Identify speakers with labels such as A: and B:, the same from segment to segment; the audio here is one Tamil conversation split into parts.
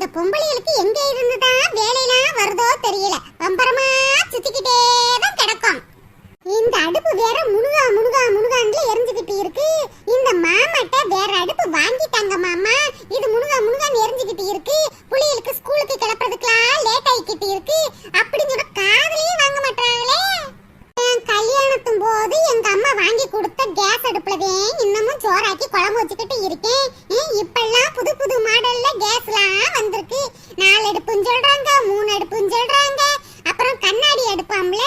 A: de Pumba. அடுப்புன்னு சொல்றாங்க மூணு அடுப்புன்னு சொல்றாங்க. அப்புறம் கண்ணாடி அடுப்பாம்ல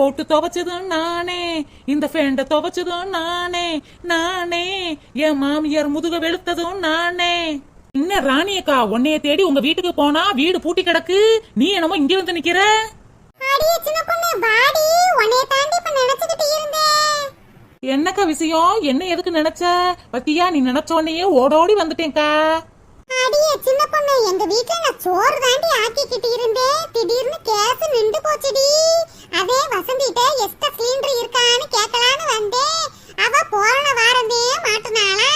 B: போட்டு துவைச்சதும் நானே. இந்த ஃபேண்ட துவைச்சதும் நானே. நானே. என் மாமியார் முதுக வெளுத்ததும் நானே. என்ன ராணி அக்கா உன்னைய தேடி உங்க வீட்டுக்கு போனா வீடு பூட்டி கிடக்கு? நீ என்னமோ இங்க வந்து நிக்கிற? என்னக்கா விஷயம்? என்ன எதுக்கு நினைச்ச? பத்தியா நீ நினைச்ச உடனே ஓடோடி வந்துட்டேன்க்கா.
A: அடியே சின்ன பொண்ணு எங்க வீட்ல நான் சோறு தாண்டி ஆக்கிக்கிட்டு இருந்தேன் திடீர்னு கேஸ் நின்று போச்சுடி. அதே வசந்திட்ட எஸ்ட சிலிண்டர் இருக்கான்னு கேட்கலான்னு வந்தேன். அவ போன வாரந்தே மாட்டினாளா?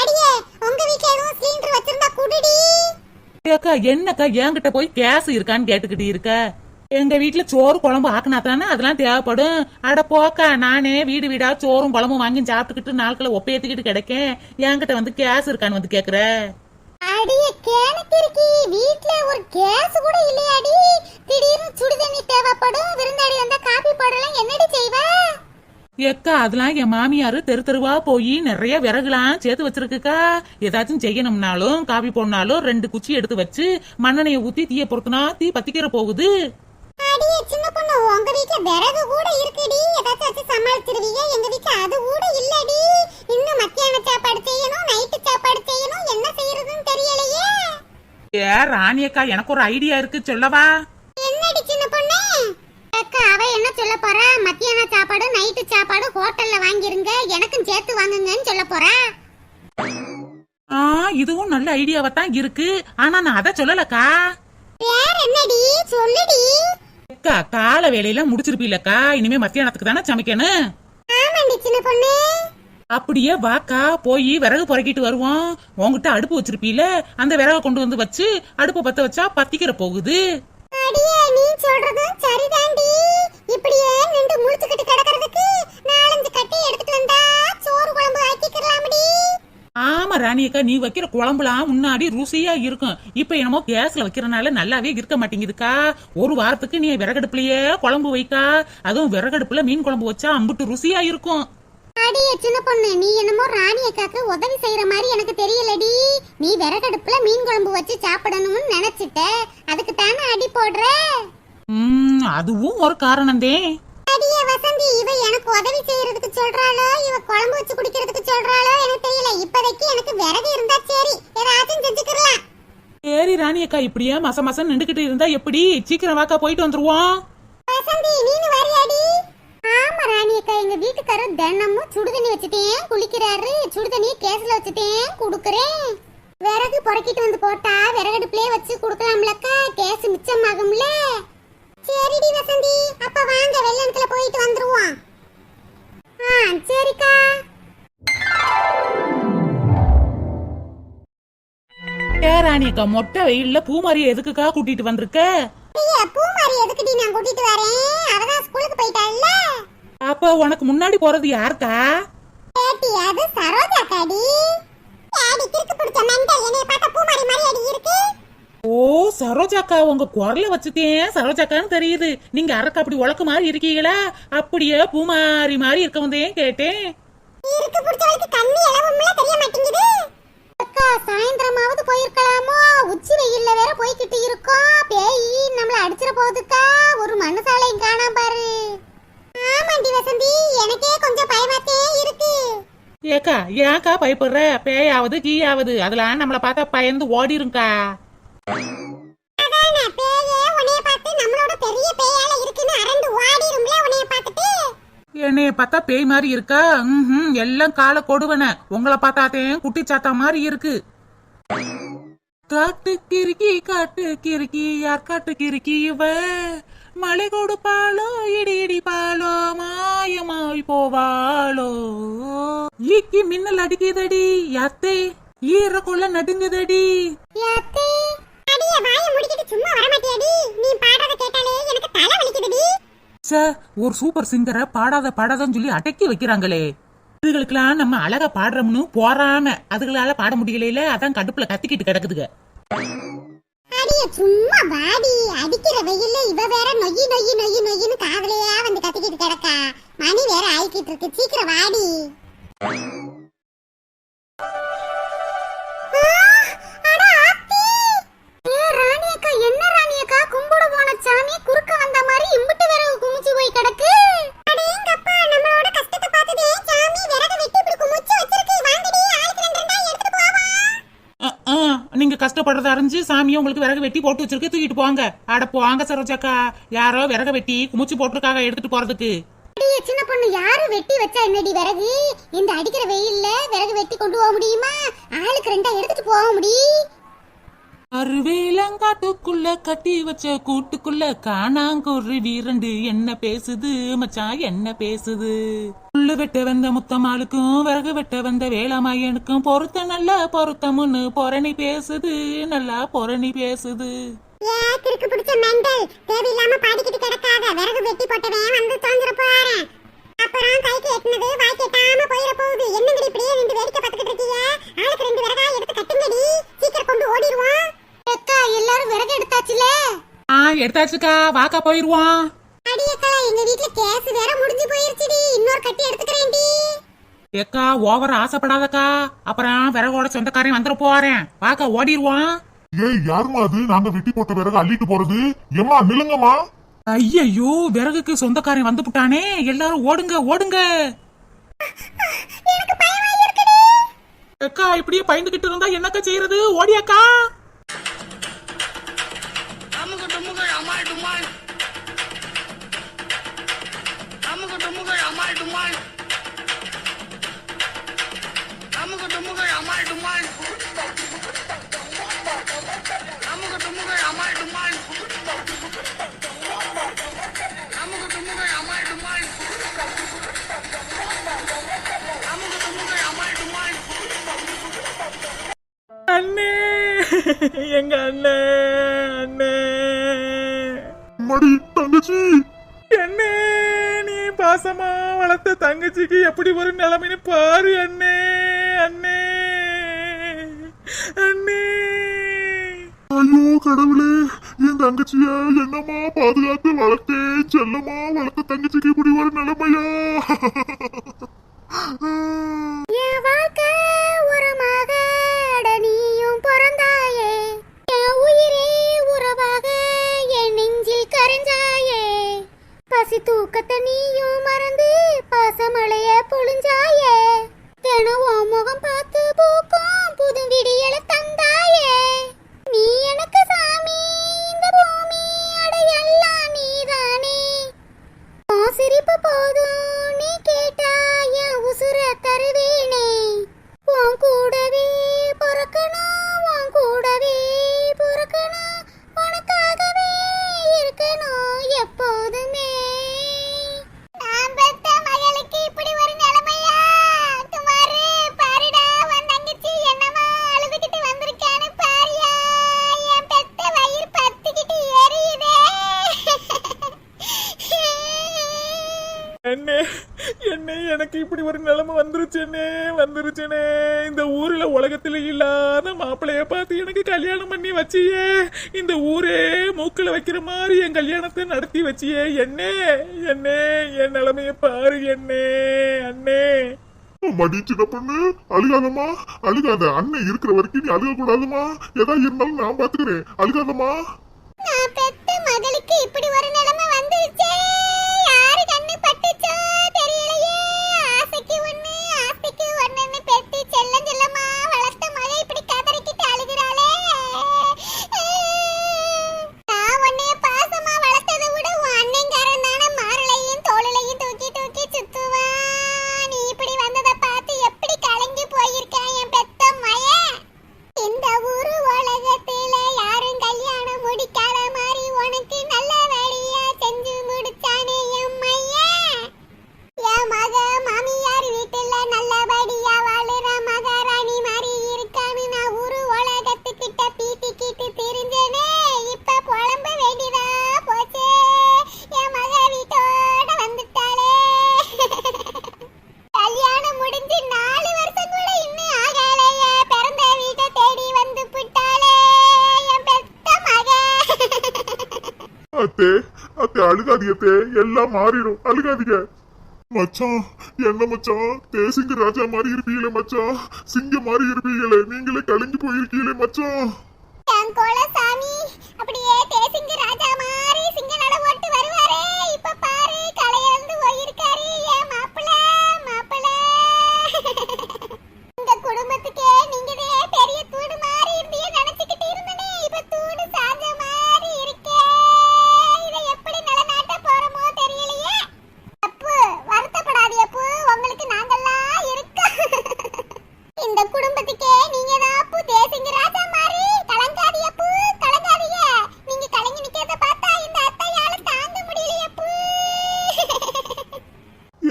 A: அடியே உங்க வீட்ல எதுவும் சிலிண்டர் வச்சிருந்தா குடுடி.
B: அக்கா என்னக்கா என்கிட்ட போய் கேஸ் இருக்கான்னு கேட்டுக்கிட்டு இருக்க? எங்க வீட்டுல சோறு குழம்பு ஆக்கினா தானே அதெல்லாம் தேவைப்படும். அட போக்கா நானே வீடு வீடா சோறும் குழம்பும் வாங்கி சாப்பிட்டுக்கிட்டு நாட்களை ஒப்பையத்துக்கிட்டு கிடைக்கேன். என்கிட்ட வந்து கேஸ் இருக்கான்னு வந்து கேக்குற?
A: அடிய கேணத்திற்கு வீட்ல ஒரு கேஸ் கூட இல்லையாடி. திடீர்னு சுடு தண்ணி தேவைப்படும். விருந்தாடி வந்தா காபி போடலாம் என்னடி செய்வ?
B: ஏக்கா அதெல்லாம் என் மாமியாரு தெரு தெருவா போய் நிறைய விறகுலாம் சேர்த்து வச்சிருக்குக்கா. ஏதாச்சும் செய்யணும்னாலும் காபி போடனாலும் ரெண்டு குச்சி எடுத்து வச்சு மண்ணெண்ணையை ஊத்தி தீய பொறுத்துனா தீ பத்திக்கிற போகுது.
A: அடியே சின்ன பொண்ணு உங்க வீட்ல விறகு கூட இருக்குடி. ஏதாச்சும் வச்சு சமாளிச்சிருவீங்க. எங்க வீட்ல அது கூட இல்லடி. இன்னும் மத்தியான சாப்பாடு செய்யணும் நைட்டு சாப்பாடு செய்யணும். என்ன செய்யறதுன்னு தெரியலையே.
B: ஏ ராணி அக்கா எனக்கு ஒரு ஐடியா இருக்கு சொல்லவா?
A: என்னடி சின்ன பொண்ணு? அக்கா அவ என்ன சொல்ல போறா? மத்தியான சாப்பாடு நைட்டு சாப்பாடு ஹோட்டல்ல வாங்கிருங்க. எனக்கும் சேர்த்து வாங்குங்கன்னு சொல்ல போறா.
B: ஆ இதுவும் நல்ல ஐடியாவா தான் இருக்கு. ஆனா நான் அதை சொல்லலக்கா.
A: வேற என்னடி? சொல்லுடி.
B: அக்கா கால வேலையில முடிச்சிருப்பீலக்கா. இனிமே மத்தியானத்துக்கு தானே சமைக்கணும்? அப்படியே வாக்கா போய் விறகு பொறுக்கிட்டு வருவோம். உன்கிட்ட அடுப்பு வச்சிருப்பீல அந்த விறக கொண்டு வந்து வச்சு அடுப்பு பத்த வச்சா பத்திக்கிற போகுது.
A: அடியே நீ சொல்றதும் சரிதாண்டி. இப்படியே நின்று முழிச்சுக்கிட்டு கிடக்கிறதுக்கு நாலஞ்சு கட்டி எடுத்துட்டு வந்தா சோறு குழம்பு ஆக்கிக்கலாமடி.
B: ஆமா ராணியக்கா நீ வைக்கிற குழம்புலாம் முன்னாடி ருசியா இருக்கும். இப்ப என்னமோ கேஸ்ல வைக்கிறனால நல்லாவே இருக்க மாட்டேங்குதுக்கா. ஒரு வாரத்துக்கு நீ விறகடுப்புலயே குழம்பு வைக்கா. அதுவும் விறகடுப்புல மீன் குழம்பு வச்சா அம்புட்டு ருசியா இருக்கும்.
A: அடியே சின்ன பொண்ணு நீ என்னமோ ராணி அக்காக்கு உதவி செய்யற மாதிரி எனக்கு தெரியலடி. நீ விறகடுப்புல மீன் குழம்பு வச்சு சாப்பிடணும்னு நினைச்சிட்ட. அதுக்கு தானே அடி போடுற?
B: அதுவும் ஒரு காரணம்தே.
A: அடியே வசந்தி இவ எனக்கு உதவி செய்யறதுக்கு சொல்றாளோ? இவ குழம்பு வச்சு குடிக்கிறதுக்கு சொல்றாளோ? எனக்கு தெரியல. இப்போதைக்கு எனக்கு விறகு இருந்தா சரி. ஏதாச்சும் செஞ்சுக்கலாம்
B: சரி ராணியக்கா இப்படியே மச மசம் நின்றுகிட்டு இருந்தா எப்படி? சீக்கிரம் வாக்கா போயிட்டு வந்துருவோம்.
A: வசந்தி நீனு வரியாடி. ஆமா ராணி அக்கா எங்க வீட்டுக்காரர் தினமும் சுடுதண்ணி வச்சுட்டேன். குளிக்கிறாரு. சுடுதண்ணியை கேஸ்ல வச்சுட்டேன். குடுக்கறேன். விறகு பொறுக்கிட்டு வந்து போட்டா விறகடுப்புலயே வச்சு குடுக்கலாம்லக்கா. கேஸ் மிச்சமாகும்ல. சரிடி வசந்தி. வாங்க வெள்ளத்துல போயிட்டு வந்துருவோம். ஆ சரிக்கா.
B: ஏ ராணியக்கா மொட்டை வெயில்ல பூமாரிய எதுக்குக்கா கூட்டிட்டு வந்திருக்க?
A: பூமாரி எதுக்குடி நான் கூட்டிட்டு வரேன்? அவதான் ஸ்கூலுக்கு போயிட்டாள்ல.
B: அப்ப உனக்கு முன்னாடி போறது யாருக்கா?
A: பேட்டி அது சரோஜா காடி ஆடி கிறுக்கு பிடிச்ச மெண்டல் என்னைய பார்த்தா பூமாரி மாதிரி அடி இருக்கு.
B: ஓ சரோஜாக்கா உங்க குரல வச்சுட்டேன். சரோஜாக்கான்னு தெரியுது. நீங்க அரக்கு அப்படி உழக்கு மாதிரி இருக்கீங்களா? அப்படியே பூமாரி மாதிரி இருக்கவந்தேன் கேட்டேன்.
A: இருக்கு பிடிச்சவளுக்கு கண்ணி அளவும்ல தெரிய மாட்டேங்குது. அக்கா சாயந்தரமாவது போயிருக்கலாமோ? உச்சி வெயில்ல வேற போய்கிட்டு இருக்கோம். பேய் நம்மள அடிச்சிட போகுதுக்கா. ஒரு மனுஷாலையும் காணாம பாரு. ஆமாண்டி வசந்தி எனக்கே கொஞ்சம் பயமாத்தே இருக்கு.
B: ஏக்கா ஏன்க்கா பயப்படுற? பேயாவது கீயாவது அதெல்லாம் நம்மள பார்த்தா பயந்து ஓடிருங்கக்கா என்னைய பார்த்தா பேய் மாதிரி இருக்கா. ம் எல்லாம் கால கொடுவன. உங்களை பார்த்தாத்தேன் குட்டி சாத்தா மாதிரி இருக்கு. காட்டு கிறுக்கி காட்டு கிறுக்கி யார் காட்டு கிறுக்கி இவ? மழை கொடுப்பாளோ இடி இடிப்பாளோ மாயமாய் போவாளோ? ஈக்கி மின்னல் அடிக்குதடி யாத்தே? ஈரக்குள்ள நடுங்குதடி.
A: யாத்தே சும்மா வர மாட்டியாடி நீ பாடுறத கேட்டாலே எனக்கு தலை வலிக்குதுடி.
B: சே ஒரு சூப்பர் சிங்கரை பாடாத பாடாதன்னு சொல்லி அடக்கி வைக்கிறாங்களே. இதுகளுக்கெல்லாம் நம்ம அழகா பாடுறோம்னு போறாம அதுகளால பாட முடியல அதான் கடுப்புல கத்திக்கிட்டு கிடக்குதுங்க
A: அடியே சும்மா வாடி. அடிக்கிற வெயில்ல இவ வேற நொய்யி நொய்யி நொய்யி நொய்யின்னு காதுலயே வந்து கத்திக்கிட்டு கிடக்கா. மணி வேற ஆயிக்கிட்டு இருக்கு. சீக்கிரம் வாடி.
B: நீங்க கஷ்டப்படுறத அறிஞ்சு சாமியை உங்களுக்கு விறகு வெட்டி போட்டு வச்சிருக்கு தூக்கிட்டு போங்க. அட போங்க சரோஜாக்கா. யாரோ விறக வெட்டி குமிச்சு போட்டிருக்காங்க எடுத்துட்டு போறதுக்கு.
A: சின்ன பொண்ணு யாரு வெட்டி வச்சா என்னடி விறகு? இந்த அடிக்கிற வெயில்ல விறகு வெட்டி கொண்டு போக முடியுமா? ஆளுக்கு ரெண்டா எடுத்துட்டு போக முடியும்
B: அருவேலங்காட்டுக்குள்ள கட்டி வச்ச கூட்டுக்குள்ள காணாங்குருவி ரெண்டு என்ன பேசுது மச்சான்? என்ன பேசுது? புல்லு வெட்ட வந்த முத்தம்மாளுக்கும் விறகு வெட்ட வந்த வேளாமாயனுக்கும் பொருத்த நல்ல பொருத்தமுன்னு பொரணி பேசுது நல்லா பொரணி பேசுது.
A: ஏ கிறுக்கு பிடிச்ச மெண்டல் தேவையில்லாம பாடிக்கிட்டு கிடக்காத விறகு வெட்டி போட்டவன் வந்து தோந்துற போறேன் அப்புறம் கைக்கு எட்டுனது வாய்க்கு எட்டாம போயிட போகுது. என்னங்கடி இப்படியே ரெண்டு வேடிக்கை பார்த்துக்கிட்டு இருக்கீங்க ஆளுக்கு ரெண்டு விறகா எடுத்து கட்டுங்கடி. சீக்கிரம் கொண்டு ஓடிடுவோம் அக்கா எல்லாரும் விறகு எடுத்தாச்சுல
B: ஆ எடுத்தாச்சுக்கா. வாக்கா போயிருவோம்
A: அடியக்கா எங்க வீட்ல கேஸ் வேற முடிஞ்சு போயிருச்சுடி. இன்னொரு கட்டி எடுத்துக்கிறேன்டி.
B: ஏக்கா ஓவர் ஆசைப்படாதக்கா. அப்புறம் விறகோட சொந்தக்காரன் வந்துட போறேன். வாக்கா ஓடிடுவான்
C: ஏய் யாரும்மா அது? நாங்க வெட்டி போட்ட பிறகு அள்ளிட்டு போறது. ஏம்மா நில்லுங்கம்மா.
B: ஐயையோ விறகுக்கு சொந்தக்காரன் வந்து புட்டானே. எல்லாரும் ஓடுங்க ஓடுங்க. அக்கா இப்படியே பயந்துகிட்டு இருந்தா என்னக்கா செய்யறது? ஓடியாக்கா.
D: அமுக டுமுக அமால் டுமால் அமுக டுமுக அமால் டுமால் அமுக டுமுக அமால் டுமால் அமுக டுமுக அமால் டுமால் அமுக டுமுக அமால் டுமால் அமுக டுமுக அமால் டுமால்
B: அண்ணே எங்க அண்ணே அண்ணே.
C: மடி தங்கச்சி.
B: பாசமா வளர்த்த தங்கச்சிக்கு எப்படி ஒரு நிலைமைன்னு பாரு அண்ணே அண்ணே அண்ணே.
C: ஐயோ கடவுளே என் தங்கச்சிய என்னம்மா பாதுகாத்து வளர்த்தேன் செல்லமா வளர்த்த தங்கச்சிக்கு இப்படி ஒரு நிலைமையா?
A: தூக்கத்தை நீயும் மறந்து பாசமழைய பொழிஞ்சாயே. தினம் முகம் பார்த்து பூக்கும் புது விடியலை
B: இல்லாத மாப்பிளைய பார்த்து எனக்கு கல்யாணம் பண்ணி வச்சியே. இந்த ஊரே மூக்குல வைக்கிற மாதிரி என் கல்யாணத்தை நடத்தி வச்சியே. என்னே என்னே என் நிலைமைய பாரு என்னே அண்ணே.
C: மடி சின்ன பொண்ணு அழுகாதம்மா. அழுகாத அண்ணன் இருக்கிற வரைக்கும் நீ அழுக கூடாதுமா எதா இருந்தாலும் நான் பாத்துக்கிறேன். அழுகாதம்மா.
A: நான் பெத்த மகளுக்கு இப்படி ஒரு நிலைமை வந்துருச்சே.
C: அழுகாதீங்க எல்லாம் மாறிடும். அழுகாதீங்க. மச்சான் என்ன மச்சான் தேசிங்க ராஜா மாதிரி இருப்பீங்களே மச்சான் சிங்க மாதிரி இருப்பீங்களே? நீங்களே கலங்கி போயிருக்கீங்களே மச்சான்
A: அப்படியே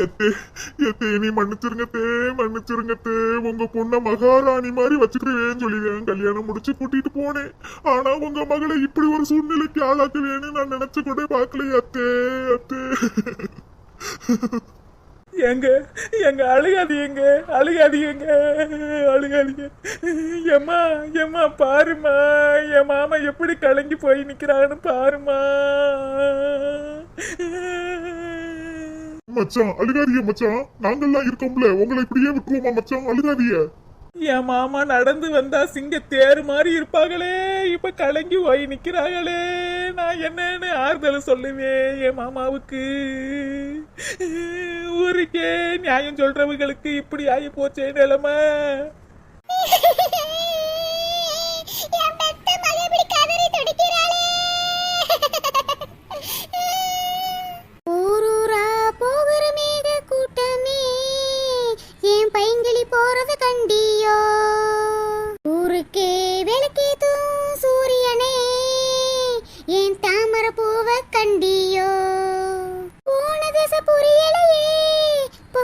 C: எத்தே எத்தே நீ மன்னிச்சிருங்கத்தே மன்னிச்சிருங்கத்தே உங்க பொண்ண மகாராணி மாதிரி வச்சுக்கிறேன்னு சொல்லிடுவேன் கல்யாணம் முடிச்சு கூட்டிட்டு போனேன். ஆனா உங்க மகளை இப்படி ஒரு சூழ்நிலைக்கு ஆளாக்குவேன்னு நான் நினைச்சு கூட பார்க்கலையே அத்தே அத்தே.
E: எங்க எங்க அழுகாதீங்க அழுகாதீங்க அழுகாதீங்க. ஏமா எம்மா பாருமா என் மாமா எப்படி கலங்கி போய் நிக்கிறான்னு பாருமா
C: மச்சான் அழுகாதிய மச்சான். நாங்கெல்லாம் இருக்கோம்ல உங்களை இப்படியே விட்டுருவோமா மச்சான்? அழுகாதிய
E: என் மாமா நடந்து வந்தா சிங்க தேர் மாதிரி இருப்பாங்களே. இப்ப கலங்கி போய் நிக்கிறாங்களே. நான் என்னன்னு ஆறுதல் சொல்லுவேன் என் மாமாவுக்கு. ஊருக்கே நியாயம் சொல்றவங்களுக்கு இப்படி ஆகி போச்சே நிலைமை.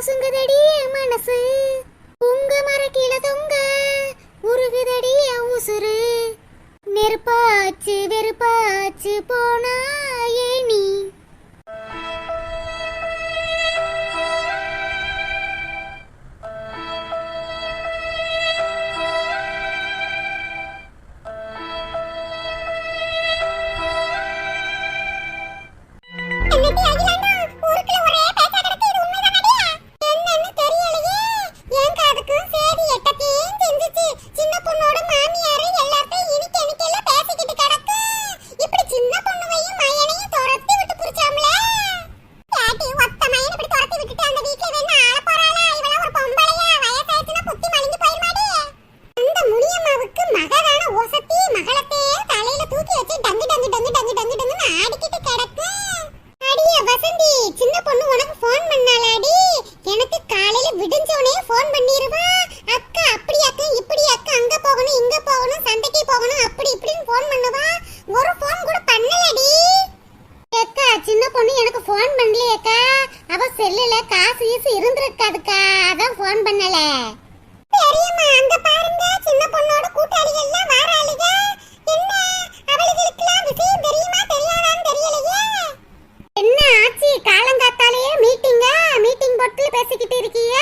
A: பொசுங்குதடி மனசு. பேசிக்கிட்டு இருக்கீங்க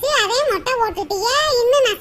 A: வச்சு அதே மொட்டை போட்டுட்டியே இன்னும் நான்